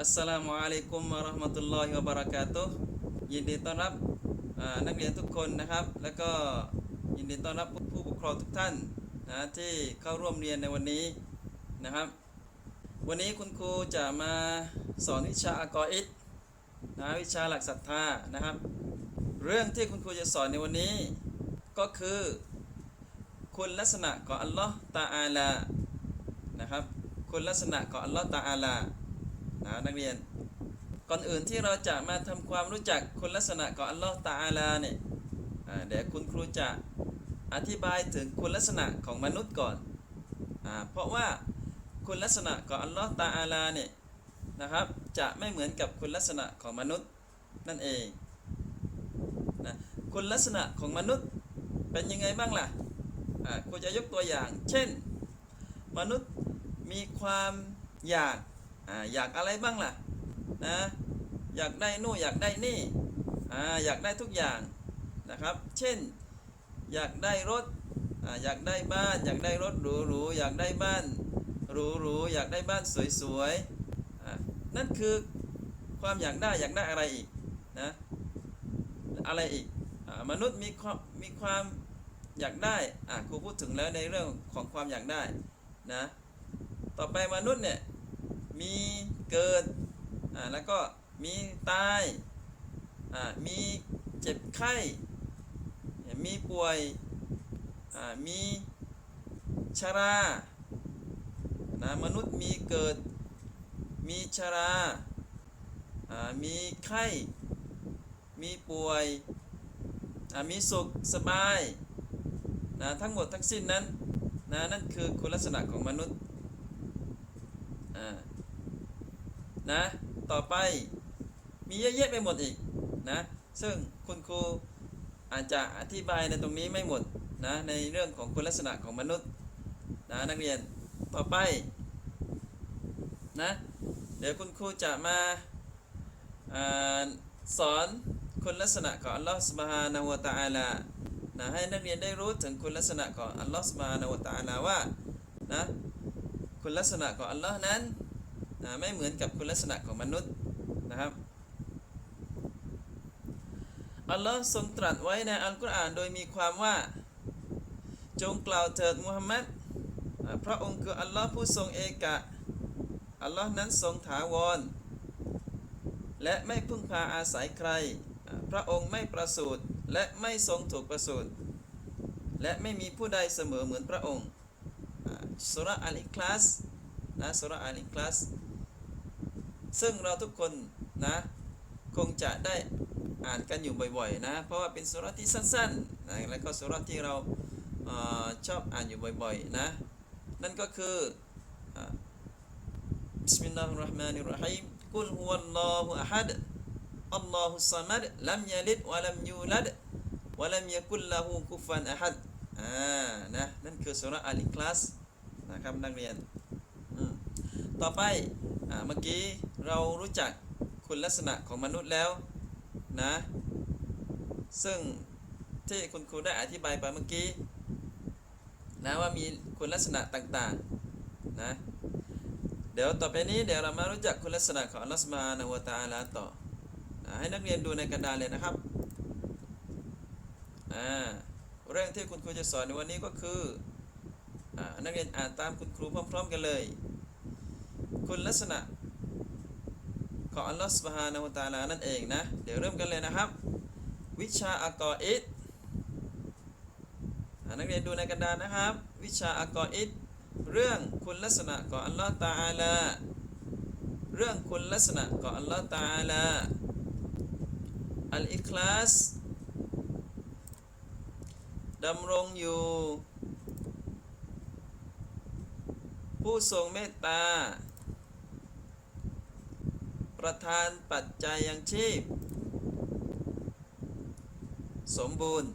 อัสสลามุอะลัยกุมวะราะห์มะตุลลอฮิวะบะเราะกาตุฮ์ยินดีต้อนรับนักเรียนทุกคนนะครับ แล้วก็ยินดีต้อนรับผู้ปกครองทุกท่านนะที่เข้าร่วมเรียนในวันนี้นะครับ วันนี้คุณครูจะมาสอนวิชาอักออิดนะวิชาหลักศรัทธานะครับ เรื่องที่คุณครูจะสอนในวันนี้ ก็คือคุณลักษณะของอัลลอฮ์ตาอาลานะครับคุณลักษณะของอัลลอฮ์ตาอาลา นะนักเรียน ก่อนอื่นที่เราจะมาทำความรู้จักคุณลักษณะของอัลลอฮ์ตาอาลาเนี่ยเดี๋ยวคุณครูจะอธิบายถึงคุณลักษณะของมนุษย์ก่อนอเพราะว่าคุณลักษณะของอัลลอฮ์ตาอาลาเนี่ยนะครับจะไม่เหมือนกับคุณลักษณะของมนุษย์นั่นเองนะคุณลักษณะของมนุษย์เป็นยังไงบ้างล่ะครูจะยกตัวอย่าง เช่น มนุษย์มีความอยาก อ่าอยากอะไรบ้างล่ะนะอยากได้นู่นอยากได้นี่อ่าอยากได้ทุกอย่างนะครับ เช่น อยากได้รถอ่าอยากได้บ้าน อยากได้รถหรูๆอยากได้บ้านหรูๆอยากได้บ้านสวยๆอ่านั่นคือความอยากได้อยากได้อะไรอีกนะอะไรอีกอมนุษย์มีความมีความอยากได้อ่าครูพูดถึงแล้วในเรื่องของความอยากได้นะต่อไปมนุษย์เนี่ย มีเกิดอ่าแล้วก็มีตายอ่ามีเจ็บไข้ มีป่วยอ่ามีชรานะมนุษย์มีเกิด มีชราอ่ามีไข้ มีป่วยอ่ามีสุขสบายนะทั้งหมดทั้งสิ้นนั้นนะนั่นคือคุณลักษณะของมนุษย์อ่า นะ ต่อไปมีเยอะแยะไปหมดอีกนะ ซึ่งคุณครูอาจจะอธิบายในตรงนี้ไม่หมดนะในเรื่องของคุณลักษณะของมนุษย์นะนักเรียนต่อไปนะเดี๋ยวคุณครูจะมาอาสอนคุณลักษณะของอัลลอฮฺสุบฮานะฮูวตะอาลานะให้นักเรียนได้รู้ถึงคุณลักษณะของอัลลอฮฺสุบฮานะฮูวะตะอาลาว่านะคุณลักษณะของอัลลอฮ์นั้น ไม่เหมือนกับคุณลักษณะของมนุษย์นะครับอัลลอฮ์ทรงตรัสไว้ในอัลกุรอานโดยมีความว่า จงกล่าวเถิดมุฮัมมัดพระองค์คืออัลลอฮ์ผู้ทรงเอกะอัลลอฮ์นั้นทรงถาวร และไม่พึ่งพาอาศัยใคร พระองค์ไม่ประสูติและไม่ทรงถูกประสูติและไม่มีผู้ใดเสมอเหมือนพระองค์สุรอัลอิคลาสนะสุรอัลอิคลาส ซึ่งเราทุกคนนะคงจะได้อ่านกันอยู่บ่อยๆนะเพราะว่าเป็นสุราที่สั้นๆนะแล้วก็สุราที่เราเออชอบอ่านอยู่บ่อยๆนะนั่นก็คืออ่าบิสมิลลาฮิรเราะห์มานิรเราะฮีมกุลฮุวัลลอฮุอะฮัดอัลลอฮุสซะมัดลัมยะลิดวะลัมยูลัดวะลัมยะกุลละฮูกุฟันอะฮัดอ่านะนั่นคือสุราอัลอิคลาสนะครับนักเรียนต่อไปอเมื่อกี้ เรารู้จักคุณลักษณะของมนุษย์แล้วนะ ซึ่งที่คุณครูได้อธิบายไปเมื่อกี้นะว่ามีคุณลักษณะต่างๆนะ เดี๋ยวต่อไปนี้เดี๋ยวเรามารู้จักคุณลักษณะของอัลลอฮฺสุบานะฮูวตาลาต่อนะให้นักเรียนดูในกระดานเลยนะครับอ่าเรื่องที่คุณครูจะสอนในวันนี้ก็คืออนักเรียนอ่านตามคุณครูพร้อม ๆ กันเลย คุณลักษณะ ของอัลลอฮฺสุบฮานะฮูตาลานั่นเองนะ เดี๋ยวเริ่มกันเลยนะครับ วิชาอักออิดอ่านักเรียนดูในกระดานนะครับ วิชาอักออิดเรื่องคุณลักษณะของอัลลอฮฺตาลาเรื่องคุณลักษณะของอัลลอฮฺตาอาลาอัลอิคลาสดำรงอยู่ ผู้ทรงเมตตา ประทานปัจจัยยังชีพ สมบูรณ์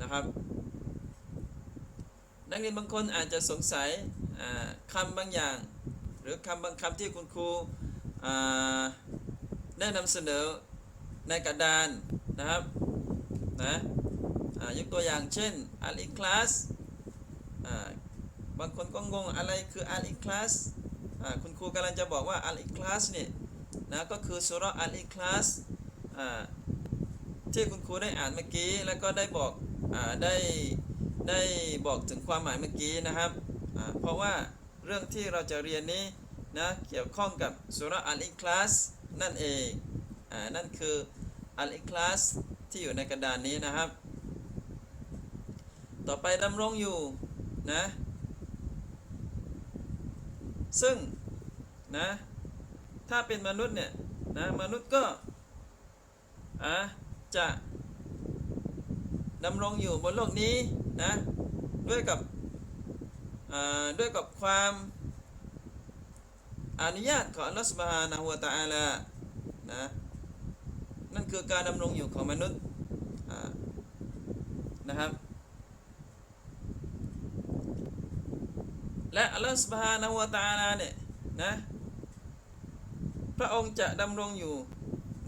นะครับ นักเรียนบางคนอาจจะสงสัยอ่าคำบางอย่าง หรือคำบางคำที่คุณครูได้นำเสนอในกระดานนะครับนะยกตัวอย่างเช่นอัลอิคลาสบางคนก็งงอะไรคืออัลอิคลาส คุณครูกำลังจะบอกว่าอัลอิคลาสเนี่ยนะก็คือสุราอัลอิคลาสที่คุณครูได้อ่านเมื่อกี้แล้วก็ได้บอกอได้ได้บอกถึงความหมายเมื่อกี้นะครับเพราะว่าเรื่องที่เราจะเรียนนี้นะเกี่ยวข้องกับสุราอัลอิคลาสนั่นเองอนั่นคืออัลอิคลาสที่อยู่ในกระดานนี้นะครับ ต่อไปดำรงอยู่นะ ซึ่งนะถ้าเป็นมนุษย์เนี่ยนะมนุษย์ก็อะจะดำรงอยู่บนโลกนี้นะด้วยกับอ่าด้วยกับความอนุญาตของอัลลอฮฺสุบฮานะฮูวตะอาลานะนั่นคือการดำรงอยู่ของมนุษย์นะครับ และอัลลอฮฺสุบฮานะฮูวตาลาเนี่ยนะพระองค์จะดำรงอยู่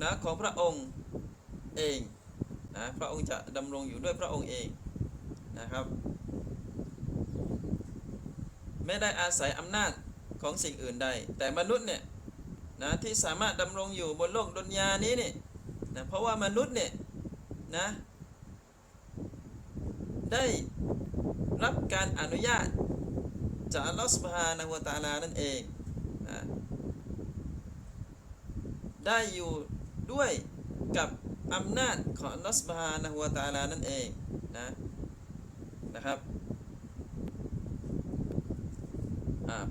นะของพระองค์เองนะพระองค์จะดำรงอยู่ด้วยพระองค์เองนะครับ ไม่ได้อาศัยอำนาจของสิ่งอื่นใด แต่มนุษย์เนี่ยนะที่สามารถดำรงอยู่บนโลกดุนยานี้เนี่ยนะเพราะว่ามนุษย์เนี่ยนะได้รับการอนุญาต จากอัลลอฮฺสุบฮานะฮูวะตาลานั่นเองนะได้อยู่ด้วยกับอำนาจของอัลลอฮฺสุบฮานะฮูวะตาลานั่นเองนะนะครับ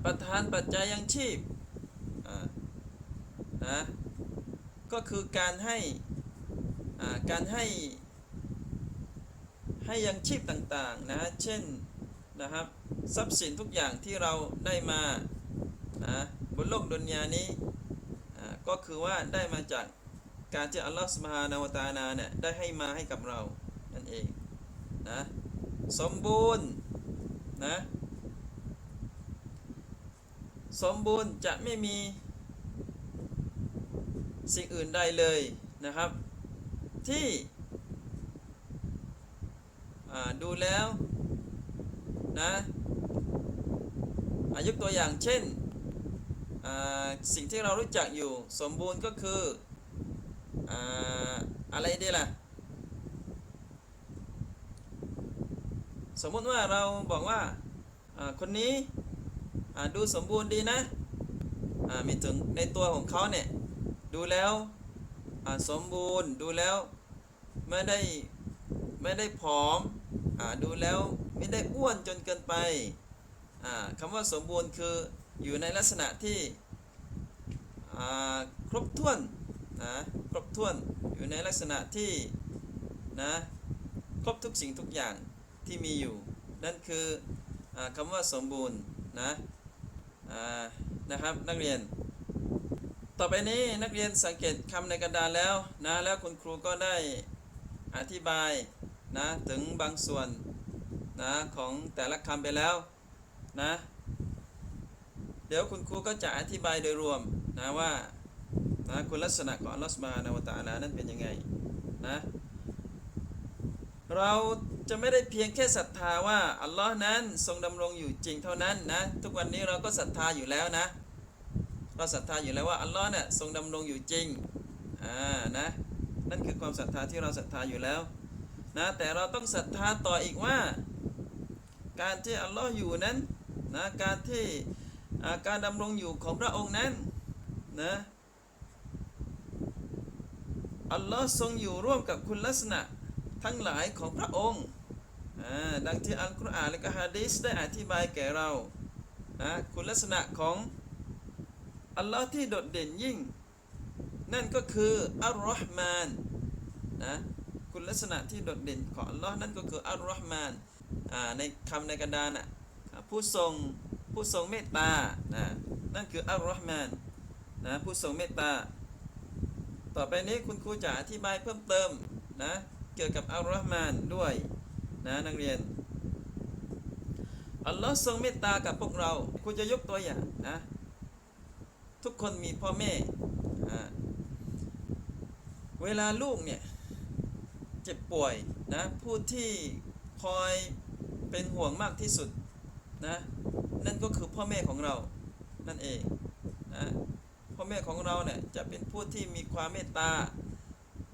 ประทานปัจจัยยังชีพนะก็คือการให้การให้ให้ยังชีพต่างๆนะเช่นนะครับ ทรัพย์สินทุกอย่างที่เราได้มานะบนโลกดุนยานี้ก็คือว่าได้มาจากการที่อัลลอฮฺสุบฮานาวตาลาเนี่ยได้ให้มาให้กับเรานั่นเองนะสมบูรณ์นะสมบูรณ์จะไม่มีสิ่งอื่นใดเลยนะครับ ที่ดูแล้วนะ ยกตัวอย่างเช่นสิ่งที่เรารู้จักอยู่สมบูรณ์ก็คืออ่าอะไรดีล่ะ สมมติว่าเราบอกว่าคนนี้ดูสมบูรณ์ดีนะมีถึงในตัวของเขาเนี่ย ดูแล้วสมบูรณ์ดูแล้วไม่ได้ ไม่ได้ผอมอดูแล้วไม่ได้อ้วนจนเกินไป คำว่าสมบูรณ์คืออยู่ในลักษณะที่ครบถ้วนนะครบถ้วนอยู่ในลักษณะที่นะครบทุกสิ่งทุกอย่างที่มีอยู่ นั่นคืออคำว่าสมบูรณ์นะนะครับนักเรียน ต่อไปนี้นักเรียนสังเกตคำในกระดานแล้วนะแล้วคุณครูก็ได้อธิบายนะถึงบางส่วนนะของแต่ละคำไปแล้ว นะ เดี๋ยวคุณครูก็จะอธิบายโดยรวมนะว่านะคุณลักษณะของอัลอสุบฮานาวตาลานั้นเป็นยังไงนะเราจะไม่ได้เพียงแค่ศรัทธาว่าอัลลอฮ์นั้นทรงดำรงอยู่จริงเท่านั้นนะทุกวันนี้เราก็ศรัทธาอยู่แล้วนะ เราศรัทธาอยู่แล้วว่าอัลลอฮ์เนี่ยทรงดำรงอยู่จริงอ่านะนั่นคือความศรัทธาที่เราศรัทธาอยู่แล้วนะแต่เราต้องศรัทธาต่ออีกว่า การที่อัลลอฮ์อยู่นั้น นะการที่าการดำรงอยู่ของพระองค์นั้นนะอัลลอฮ์ทรงอยู่ร่วมกับคุณลักษณะทั้งหลายของพระองค์ดังที่อัลกุรอานและก็ฮะดีษได้อธิบายแก่เรานะคุณลักษณะของอัลลอฮ์ที่โดดเด่นยิ่ง นั่นก็คืออัลลอฮ์มานนะคุณลักษณะที่โดดเด่นของอัลลอฮ์นั่นก็คืออัลลอฮ์มานในคำในกระดานอะ ผู้ทรงผู้ทรงเมตตานะนั่นคืออัลลอฮ์มานนะผู้ทรงเมตตา ต่อไปนี้คุณครูจะอธิบายเพิ่มเติมนะเกี่ยวกับอัลลอฮ์มานด้วยนะนักเรียนอัลลอฮ์ทรงเมตตากับพวกเราครูจะยกตัวอย่างนะทุกคนมีพ่อแม่เวลาลูกเนี่ยเจ็บป่วยนะผู้ที่คอยเป็นห่วงมากที่สุด นะนั่นก็คือพ่อแม่ของเรานั่นเองนะพ่อแม่ของเราเนี่ยจะเป็นผู้ที่มีความเมตตา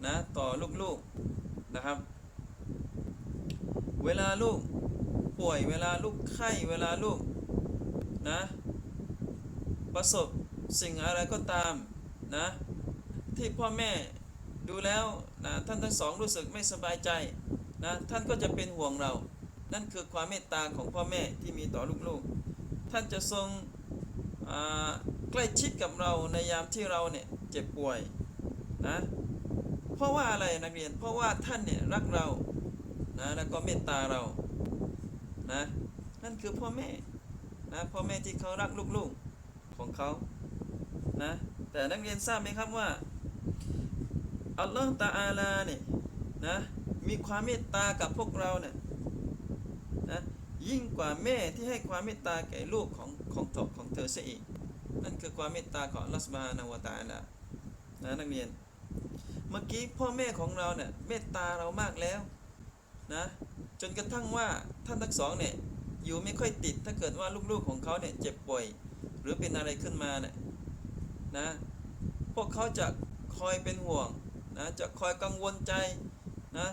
นะต่อลูกๆนะครับ เวลาลูกป่วยเวลาลูกไข้เวลาลูกนะประสบสิ่งอะไรก็ตามนะที่พ่อแม่ดูแล้วนะท่านทั้งสองรู้สึกไม่สบายใจนะท่านก็จะเป็นห่วงเรา นั่นคือความเมตตาของพ่อแม่ที่มีต่อลูกๆ ท่านจะทรงใกล้ชิดกับเราในยามที่เราเนี่ยเจ็บป่วยนะเพราะว่าอะไรนักเรียนเพราะว่าท่านเนี่ยรักเรานะแล้วก็เมตตาเรานะนั่นคือพ่อแม่นะพ่อแม่ที่เขารักลูกๆของเขานะแต่นักเรียนทราบไหมครับว่าอัลลอฮฺตาอาลาเนี่ยนะมีความเมตตากับพวกเราเนี่ย ยิ่งกว่าแม่ที่ให้ความเมตตาแก่ลูกของของเธอของเธอเสียอีก นั่นคือความเมตตาของอัลลอฮฺสุบานะฮูวตาลานะนักเรียน เมื่อกี้พ่อแม่ของเราเนี่ยเมตตาเรามากแล้วนะจนกระทั่งว่าท่านทั้งสองเนี่ยอยู่ไม่ค่อยติดถ้าเกิดว่าลูกๆของเขาเนี่ยเจ็บป่วย หรือเป็นอะไรขึ้นมาเนี่ยนะพวกเขาจะคอยเป็นห่วงนะจะคอยกังวลใจนะ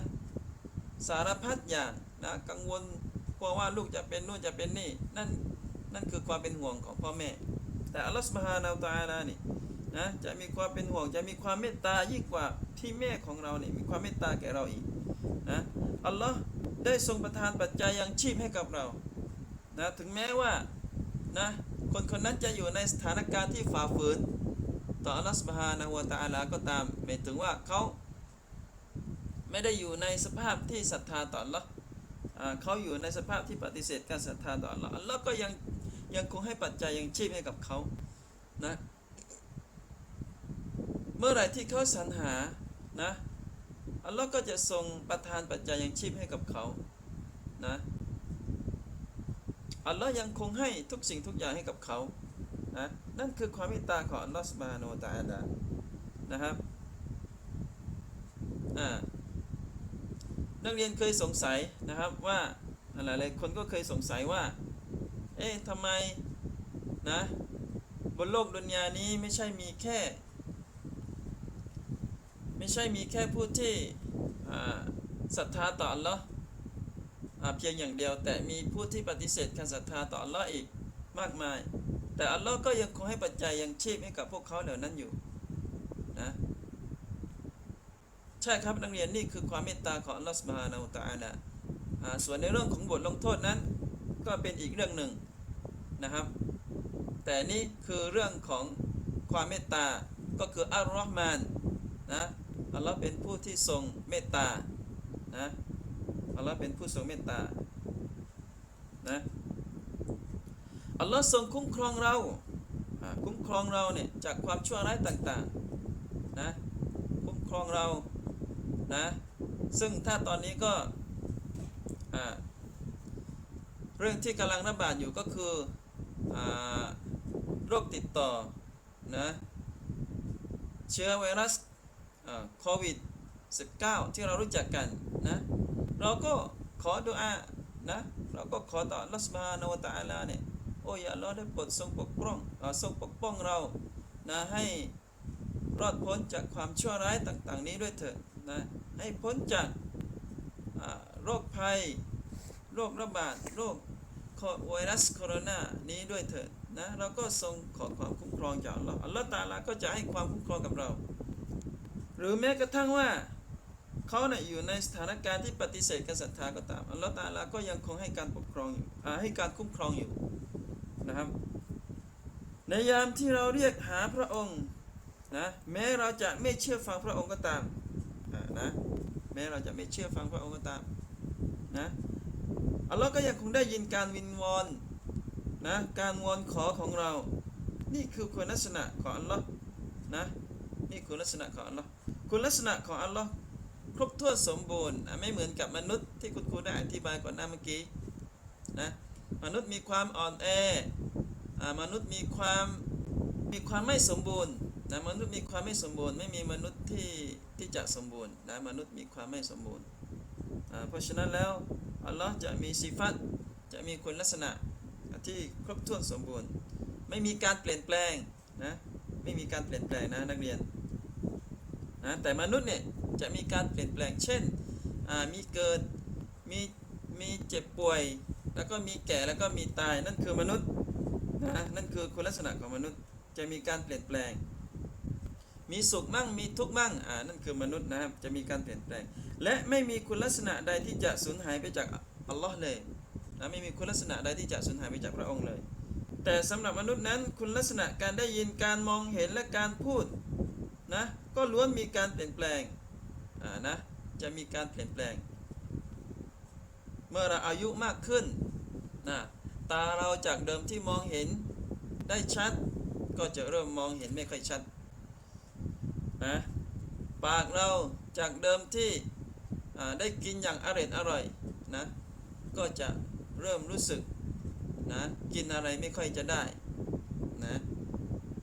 สารพัดอย่างนะกังวล ลัวว่าลูกจะเป็นนู่นจะเป็นนี่ นั่นนั่นคือความเป็นห่วงของพ่อแม่ แต่อัลลอฮฺสุบฮานาอัลตะอาลานี่นะจะมีความเป็นห่วงจะมีความเมตตายิ่งกว่าที่แม่ของเราเนี่ยมีความเมตตาแก่เราอีกนะอัลลอฮ์ได้ทรงประทานปัจจัยยังชีพให้กับเรานะถึงแม้ว่านะคนคนนั้นจะอยู่ในสถานการณ์ที่ฝ่าฝืน ต่ออัลลอฮฺสุบฮานะฮูวตะอาลาก็ตามหมายถึงว่าเขาไม่ได้อยู่ในสภาพที่ศรัทธาต่ออัลลอฮ์ เขาอยู่ในสภาพที่ปฏิเสธการศรัทธาต่ออัลลอฮ์อัลลอฮ์ก็ยังยังคงให้ปัจจัยยังชีพให้กับเขานะเมื่อไหร่ที่เขาสรรหานะอัลลอฮ์ก็จะทรงประทานปัจจัยยังชีพให้กับเขานะอัลลอฮ์ยังคงให้ทุกสิ่งทุกอย่างให้กับเขานะนั่นคือความเมตตาของอัลลอฮฺสุบฮานาอัลตะอาลานะครับอ่า นักเรียนเคยสงสัยนะครับว่าหลายๆคนก็เคยสงสัยว่า เอ๊ะทำไมนะบนโลกดุนยานี้ไม่ใช่มีแค่ ไม่ใช่มีแค่ผู้ที่ศรัทธาต่ออัลลอฮ์เพียงอย่างเดียว แต่มีผู้ที่ปฏิเสธการศรัทธาต่ออัลลอฮ์อีกมากมาย แต่อัลลอฮ์ก็ยังคงให้ปัจจัยยังชีพให้กับพวกเขาเหล่านั้นอยู่นะ ใช่ครับนักเรียนนี่คือความเมตตาของอัลลอฮ์สุบานาอัลตาลาอ่าส่วนในเรื่องของบทลงโทษนั้น ก็เป็นอีกเรื่องหนึ่งนะครับ แต่นี่คือเรื่องของความเมตตาก็คืออัลลอฮ์มานนะอัลลอฮ์เป็นผู้ที่ทรงเมตตานะอัลลอฮ์เป็นผู้ทรงเมตตานะอัลลอฮ์ทรงคุ้มครองเราอ่าคุ้มครองเราเนี่ยจากความชั่วร้ายต่างๆนะคุ้มครองเรา นะซึ่งถ้าตอนนี้ก็เรื่องที่กำลังระบาดอยู่ก็คืออโรคติดต่อนะเชื้อไวรัสโควิด -19 ที่เรารู้จักกันนะเราก็ขอดุอานะเราก็ขอต่ออัสบานวตาลาเนี่ยโอ้ยอัลลอฮ์ได้โปรดทรงปกป้องอทรงปกป้องเรานะให้รอดพ้นจากความชั่วร้ายต่าง ๆ นี้ด้วยเถิดนะ ให้พ้นจากโรคภัย โรคระบาด โรคไวรัสโคโรนานี้ด้วยเถิดนะเราก็ทรงขอความคุ้มครองจากอัลลอฮ์อัลลอฮ์ตาลาก็จะให้ความคุ้มครองกับเรา หรือแม้กระทั่งว่าเขาเนี่ยอยู่ในสถานการณ์ที่ปฏิเสธการศรัทธาก็ตามอัลลอฮ์ตาลาก็ยังคงให้การปกครองอยู่ให้การคุ้มครองอยู่นะครับ ในยามที่เราเรียกหาพระองค์นะแม้เราจะไม่เชื่อฟังพระองค์ก็ตาม นะแม้เราจะไม่เชื่อฟังพระองค์ก็ตามนะอัลลอฮ์ก็ยังคงได้ยินการวินวอนนะการวอนขอของเรา นี่คือคุณลักษณะของอัลลอฮ์นะนี่คือลักษณะของอัลลอฮ์คุณลักษณะของอัลลอฮ์ครบถ้วนสมบูรณ์ไม่เหมือนกับมนุษย์ที่คุณครูได้อธิบายก่อนหน้าเมื่อกี้นะมนุษย์มีความอ่อนแอมนุษย์มีความมีความไม่สมบูรณ์นะมนุษย์มีความไม่สมบูรณ์ ไม่มีมนุษย์ที่ ที่จะสมบูรณ์นะมนุษย์มีความไม่สมบูรณ์ เพราะฉะนั้นแล้วอัลลอฮ์จะมีสิฟัตจะมีคุณลักษณะที่ครบถ้วนสมบูรณ์ ไม่มีการเปลี่ยนแปลงนะไม่มีการเปลี่ยนแปลงนะนักเรียนนะแต่มนุษย์เนี่ยจะมีการเปลี่ยนแปลง เช่นมีเกิดมีมีเจ็บป่วย แล้วก็มีแก่แล้วก็มีตายนั่นคือมนุษย์นะนั่นคือคุณลักษณะของมนุษย์จะมีการเปลี่ยนแปลง มีสุขมั่งมีทุกข์มั่งอ่านั่นคือมนุษย์นะครับจะมีการเปลี่ยนแปลง และไม่มีคุณลักษณะใดที่จะสูญหายไปจากอัลลอฮ์เลยนะไม่มีคุณลักษณะใดที่จะสูญหายไปจากพระองค์เลย แต่สำหรับมนุษย์นั้นคุณลักษณะการได้ยินการมองเห็นและการพูดนะก็ล้วนมีการเปลี่ยนแปลงอ่านะจะมีการเปลี่ยนแปลง เมื่อเราอายุมากขึ้นนะตาเราจากเดิมที่มองเห็นได้ชัด ก็จะเริ่มมองเห็นไม่ค่อยชัด นะปากเราจากเดิมที่ได้กินอย่างอร่อยอร่อยนะก็จะเริ่มรู้สึกนะกินอะไรไม่ค่อยจะได้นะ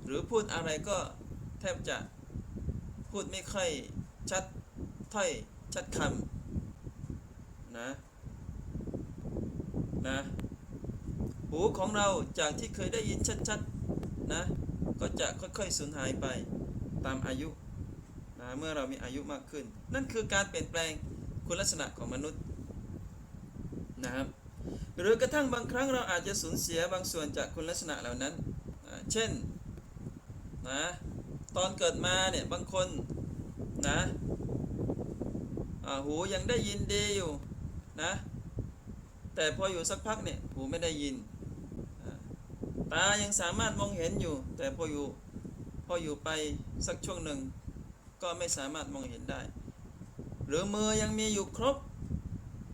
หรือพูดอะไรก็แทบจะพูดไม่ค่อยชัดถ้อยชัดคำนะนะหูของเราจากที่เคยได้ยินชัดๆนะก็จะค่อยๆสูญหายไปตามอายุ เมื่อเรามีอายุมากขึ้น นั่นคือการเปลี่ยนแปลงคุณลักษณะของมนุษย์นะครับหรือกระทั่งบางครั้งเราอาจจะสูญเสียบางส่วนจากคุณลักษณะเหล่านั้น เช่นนะตอนเกิดมาเนี่ยบางคนนะหูยังได้ยินดีอยู่นะแต่พออยู่สักพักเนี่ยหูไม่ได้ยิน ตายังสามารถมองเห็นอยู่ แต่พออยู่พออยู่ไปสักช่วงหนึ่ง ก็ไม่สามารถมองเห็นได้ หรือมือยังมีอยู่ครบ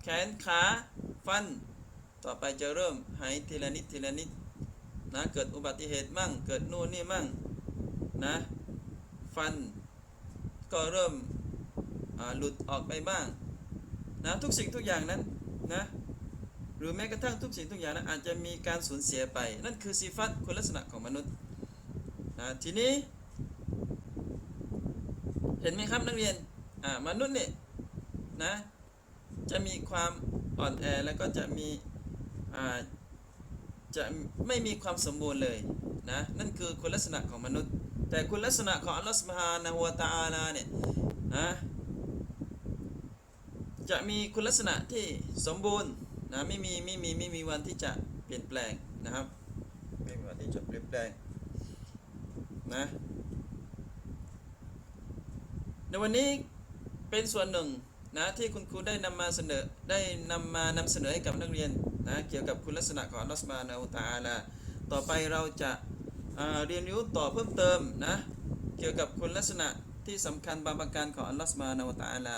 แขนขาฟัน ต่อไปจะเริ่มหายทีละนิดทีละนิดนะเกิดอุบัติเหตุมั่ง เกิดนู่นนี่มั่งนะฟัน ก็เริ่มหลุดออกไปบ้างนะทุกสิ่งทุกอย่างนั้นนะหรือแม้กระทั่งทุกสิ่งทุกอย่างนั้นอาจจะมีการสูญเสียไป นั่นคือสิฟัตคุณลักษณะของมนุษย์นะทีนี้ เห็นไหมครับนักเรียนอ่ามนุษย์เนี่ยนะ จะมีความอ่อนแอแล้วก็จะมีอ่าจะไม่มีความสมบูรณ์เลยนะนั่นคือคุณลักษณะของมนุษย์ แต่คุณลักษณะของอัลลอฮฺสุบฮานะฮูวะตะอาลาเนี่ยนะจะมีคุณลักษณะที่สมบูรณ์นะไม่มีไม่มีไม่มีวันที่จะเปลี่ยนแปลงนะครับไม่มีวันที่จะเปลี่ยนแปลงนะ ในวันนี้เป็นส่วนหนึ่งนะที่คุณครูได้นำมาเสนอได้นำมานำเสนอให้กับนักเรียนนะเกี่ยวกับคุณลักษณะของอัลอสุบฮานะฮูวตาลาต่อไปเราจะาเรียนรู้ต่อเพิ่มเติมนะเกี่ยวกับคุณลักษณะที่สำคัญบางประการของอัลลอฮฺสุบานะฮูวตาลา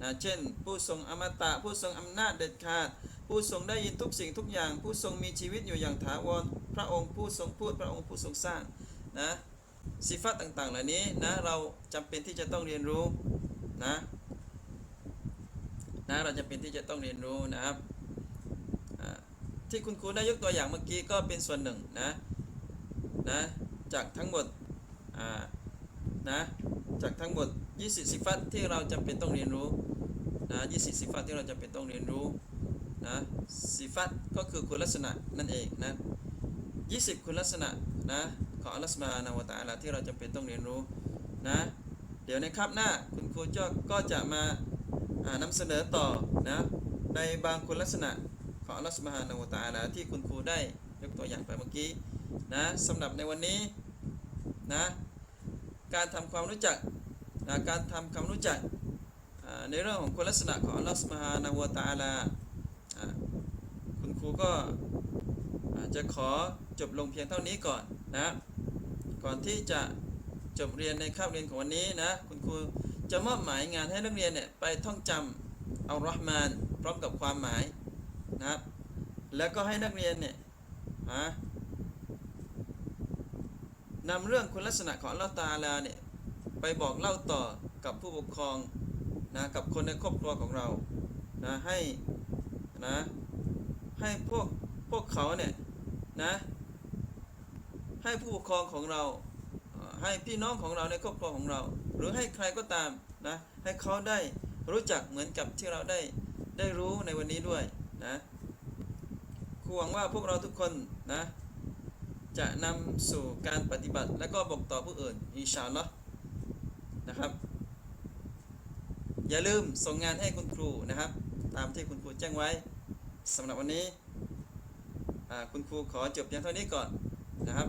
นะเช่น ผู้ทรงอมตะ ผู้ทรงอำนาจเด็ดขาด ผู้ทรงได้ยินทุกสิ่งทุกอย่าง ผู้ทรงมีชีวิตอยู่อย่างถาวร พระองค์ผู้ทรงพูด พระองค์ผู้ทรงสร้างนะ สิฟัตต่างๆ เหล่านี้นะเราจำเป็นที่จะต้องเรียนรู้นะนะเราจำเป็นที่จะต้องเรียนรู้นะครับที่คุณครูได้ยกตัวอย่างเมื่อกี้ก็เป็นส่วนหนึ่งนะนะจากทั้งหมดนะจากทั้งหมด 20 สิฟัตที่เราจำเป็นต้องเรียนรู้นะ20 สิฟัตที่เราจำเป็นต้องเรียนรู้นะสิฟัตก็คือคุณลักษณะนั่นเองนะ20 คุณลักษณะนะ ของอัลลอฮฺสุบานะฮูวตาลาที่เราจำเป็นต้องเรียนรู้นะเดี๋ยวในคาบหน้าคุณครูจะก็จะมาานำเสนอต่อนะในบางคุณลักษณะของอัลลอฮฺสุบฮานะฮูวตาลาที่คุณครูได้ยกตัวอย่างไปเมื่อกี้นะสำหรับในวันนี้นะการทำความรู้จักนะการทำความรู้จักในเรื่องของคุณลักษณะของอัลลอฮฺสุบฮานะฮูวตาลาคุณครูก็จะขอจบลงเพียงเท่านี้ก่อนนะ ก่อนที่จะจบเรียนในคาบเรียนของวันนี้นะคุณครูจะมอบหมายงานให้นักเรียนเนี่ยไปท่องจำอัลลอฮ์มานพร้อมกับความหมายนะครับ แล้วก็ให้นักเรียนเนี่ยอ่านำเรื่องคุณลักษณะของอัลลอฮ์ตาลาเนี่ยไปบอกเล่าต่อกับผู้ปกครองนะกับคนในครอบครัวของเรานะให้นะให้พวกพวกเขาเนี่ยนะ ให้ผู้ปกครองของเรา ให้พี่น้องของเราในครอบครัวของเรา หรือให้ใครก็ตามนะให้เขาได้รู้จักเหมือนกับที่เราได้ได้รู้ในวันนี้ด้วยนะครูหวังว่าพวกเราทุกคนนะจะนำสู่การปฏิบัติและก็บอกต่อผู้อื่นอินชาอัลลอฮ์นะครับ อย่าลืมส่งงานให้คุณครูนะครับ ตามที่คุณครูแจ้งไว้สำหรับวันนี้คุณครูขอจบเพียงเท่านี้ก่อนนะครับ